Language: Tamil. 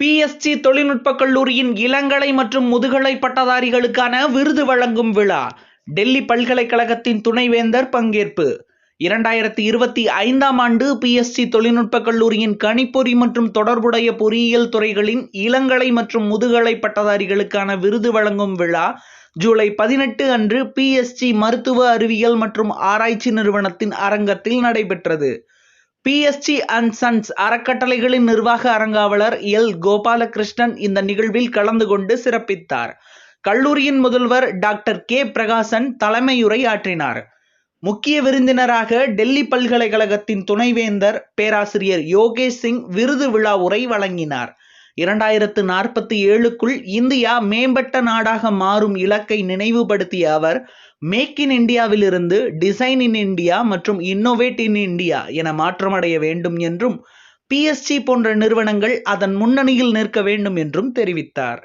பிஎஸ்ஜி தொழில்நுட்ப கல்லூரியின் இளங்கலை மற்றும் முதுகலை பட்டதாரிகளுக்கான விருது வழங்கும் விழா. டெல்லி பல்கலைக்கழகத்தின் துணைவேந்தர் பங்கேற்பு. இரண்டாயிரத்தி இருபத்தி ஐந்தாம் ஆண்டு பிஎஸ்ஜி தொழில்நுட்ப கல்லூரியின் கணிப்பொறி மற்றும் தொடர்புடைய பொறியியல் துறைகளின் இளங்கலை மற்றும் முதுகலை பட்டதாரிகளுக்கான விருது வழங்கும் விழா. ஜூலை பதினெட்டு அன்று பிஎஸ்ஜி மருத்துவ அறிவியல் மற்றும் ஆராய்ச்சி நிறுவனத்தின் அரங்கத்தில் நடைபெற்றது. பிஎஸ்டி அண்ட் சன்ஸ் அறக்கட்டளைகளின் நிர்வாக அரங்காவலர் எல். கோபாலகிருஷ்ணன் இந்த நிகழ்வில் கலந்து கொண்டு சிறப்பித்தார். கல்லூரியின் முதல்வர் டாக்டர் கே. பிரகாசன் தலைமையுரை ஆற்றினார். முக்கிய விருந்தினராக டெல்லி பல்கலைக்கழகத்தின் துணைவேந்தர் பேராசிரியர் யோகேஷ் சிங் விருது விழா உரை வழங்கினார். இரண்டாயிரத்து நாற்பத்தி ஏழுக்குள் இந்தியா மேம்பட்ட நாடாக மாறும் இலக்கை நினைவுபடுத்திய அவர் மேக் இன் இந்தியாவிலிருந்து டிசைன் இன் இந்தியா மற்றும் இன்னோவேட் இன் இந்தியா என மாற்றமடைய வேண்டும் என்றும் பிஎஸ்ஜி போன்ற நிறுவனங்கள் அதன் முன்னணியில் நிற்க வேண்டும் என்றும் தெரிவித்தார்.